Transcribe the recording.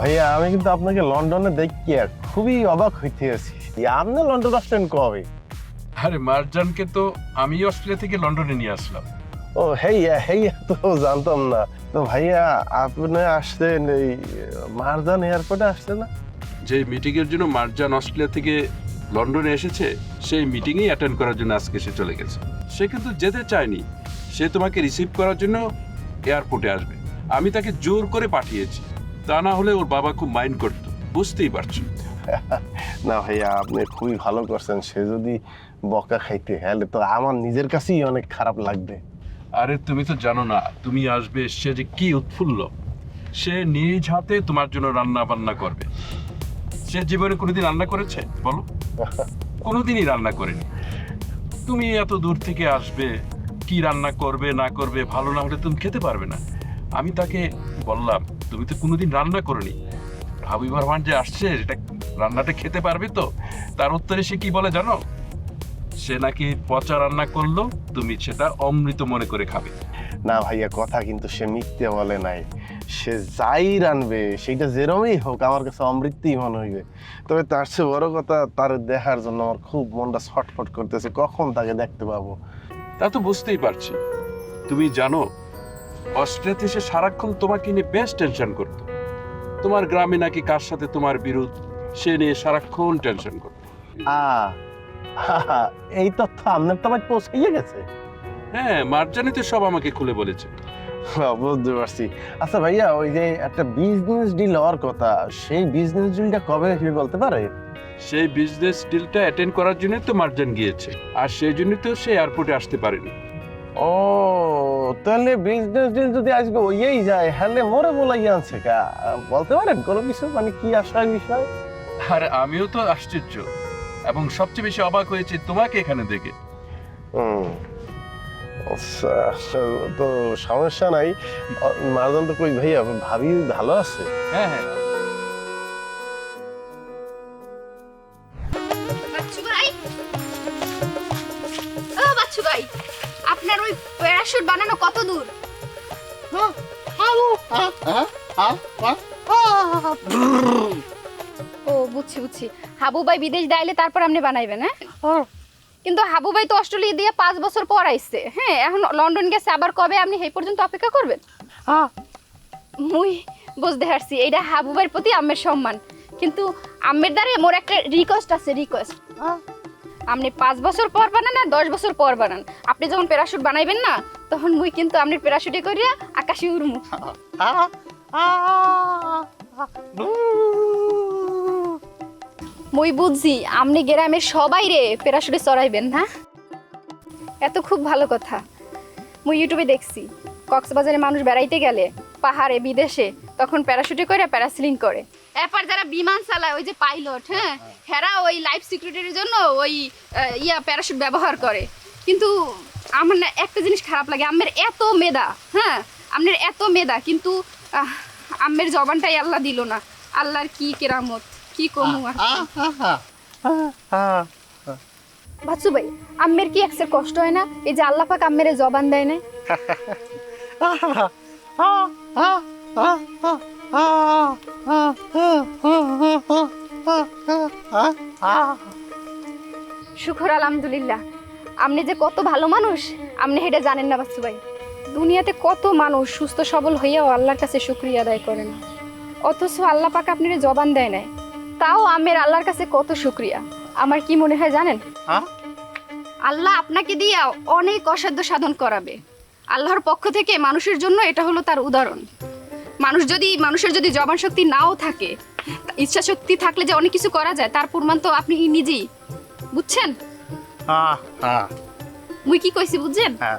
ভাইয়া আমি কিন্তু আপনাকে লন্ডনে দেখি আর খুবই অবাক হইতে আছি। আপনি লন্ডন আসলেন কবে? আরে মার্জানকে তো আমি অস্ট্রেলিয়া থেকে লন্ডনে নিয়ে আসলাম। ও হেইয়া হেইয়া তো জানতাম না। তো ভাইয়া আপনি আসছেন এই মারজান এয়ারপোর্টে আসছেন না? যে মিটিং এর জন্য মার্জান অস্ট্রেলিয়া থেকে লন্ডনে এসেছে সেই মিটিংই অ্যাটেন্ড করার জন্য আজকে সে চলে গেছে। সে কিন্তু যেতে চায়নি। সে তোমাকে রিসিভ করার জন্য এয়ারপোর্টে আসবে। আমি তাকে জোর করে পাঠিয়েছি। তা না হলে ওর বাবা খুব মাইন্ড করতো বুঝতেই পারছ। না ভাইয়া আপনি খুবই ভালো করছেন সে যদি বকা খাইতে হলে তো আমার নিজের কাছেই অনেক খারাপ লাগবে। আরে তুমি তো জানো না তুমি আসবে সে যে কি উৎফুল্ল। সে নিজ হাতে তোমার জন্য রান্না বান্না করবে। সে জীবনে কোনোদিন রান্না করেছে? বলো। কোনোদিনই রান্না করেনি। তুমি এত দূর থেকে আসবে কি রান্না করবে না করবে ভালো না হলে তুমি খেতে পারবে না। আমি তাকে বললাম তুমি তো কোনোদিন রান্না করনি। হাবিব রহমান যে আসছে এটা রান্নাটা খেতে পারবে তো? তার উত্তরে সে কি বলে জানো? সে নাকি পচা রান্না করল তুমি সেটা অমৃত মনে করে খাবে। না ভাইয়া কথা কিন্তু সে মিথ্যে বলে নাই। সে যাই রানবে সেটা যেরমই হোক আমার কাছে অমৃতই মনে হইবে। তবে তার চেয়ে বড় কথা তার দেখার জন্য আমার খুব মনটা ছটফট করতেছে কখন তাকে দেখতে পাবো? তা তো বুঝতেই পারছি। তুমি জানো অস্ট্রেলিয়াতে সে সারাক্ষণ তোমাকে নিয়ে বেশ টেনশন করতো। তোমার গ্রামে নাকি কার সাথে তোমার বিরোধ সে নিয়ে সারাক্ষণ টেনশন করতো। এই তথ্য আপনার তো আমার পৌঁছাইয়া গেছে। হ্যাঁ মার্জানি তো সব আমাকে খুলে বলেছে। বুঝতে পারছি। আচ্ছা ভাইয়া ওই যে একটা বিজনেস ডিল হওয়ার কথা সেই বিজনেস ডিলটা কবে আসবে বলতে পারে? সেই বিজনেস ডিলটা অ্যাটেন্ড করার জন্য তো মার্জান গিয়েছে আর সেই জন্য তো সে এয়ারপোর্টে আসতে পারেনি। ও তাহলে বিজনেস ডিল যদি আজকে ওইই যায় হ্যালে মোরে বলাই আনছে কা বলতে পারেন কোনো কিছু? মানে কি আসার বিষয়? আর আমিও তো আশ্চর্য। এবং সবচেয়ে বেশি অবাক হয়েছে তোমাকে এখানে দেখে। আচ্ছা, তো সমস্যা নাই। মারদান তো কই ভাইয়া ভাবি ভালো আছে? হ্যাঁ হ্যাঁ। বাচ্চু ভাই! ও বাচ্চু ভাই! আপনার ওই প্যারাশুট বানানো কত দূর? ও বুঝছি বুঝছি। হাবু ভাই বিদেশ দাইলে তারপর আপনি বানাইবেন হ্যাঁ? কিন্তু হাবু ভাই তো অস্ট্রেলিয়া দিয়ে পাঁচ বছর পর আইছে হ্যাঁ? এখন লন্ডন গেছে আবার কবে আপনি এই পর্যন্ত অপেক্ষা করবেন? মুই বুঝতে পারছি এইটা হাবু ভাইয়ের প্রতি আমের সম্মান। কিন্তু আমের দ্বারে মোর একটা রিকোয়েস্ট আছে রিকোয়েস্ট আপনি পাঁচ বছর পর বানান আর দশ বছর পর বানান। আপনি যখন প্যারাশুট বানাইবেন না, তখন মুই কিন্তু আপনি প্যারাশুটে করিয়া আকাশে উড়মু। মুই বুঝছি, আপনি গ্রামের সবাই রে প্যারাশুটে চড়াইবেন, না? এত খুব ভালো কথা। মুই ইউটিউবে দেখছি, কক্সবাজারে মানুষ বেড়াইতে গেলে পাহাড়ে, বিদেশে, তখন প্যারাশুটে করে প্যারাসিলিং করে। এরপর যারা বিমান চালায় ওই যে পাইলট হ্যাঁ? হেরা ওই লাইফ সিকিউরিটির জন্য ওই ইয়া প্যারাশুট ব্যবহার করে। কিন্তু আমার না একটা জিনিস খারাপ লাগে আমের এত মেধা হ্যাঁ? আপনার এত মেধা কিন্তু আমের জবানটাই আল্লাহ দিল না। আল্লাহর কি কেরামত কি কমু আর। বাচ্চু ভাই আম্মের কি একসের কষ্ট হয় না? এই যে আল্লাহ পাক আম্মের জবান দেয় না শুকর আলহামদুলিল্লাহ। আপনি যে কত ভালো মানুষ আপনি এটা জানেন না বাচ্চু ভাই দুনিয়াতে কত মানুষ সুস্থ সবল হইয়াও আল্লাহর কাছে শুক্রিয়া আদায় করে না। অথচ আল্লাহ পাক আপনার জবান দেয় নাই। তাও আমের আল্লাহর কাছে কত শুক্রিয়া। আমার কি মনে হয় জানেন? আল্লাহ আপনাকে দিয়ে অনেক অসাধ্য সাধন করাবে। আল্লাহর পক্ষ থেকে মানুষের জন্য এটা হলো তার উদাহরণ। মানুষ যদি মানুষের যদি জবান শক্তি নাও থাকে ইচ্ছা শক্তি থাকলে যে অনেক কিছু করা যায় তার প্রমাণ তো আপনি নিজেই বুঝছেন? মুই কি কইছি বুঝছেন? হ্যাঁ।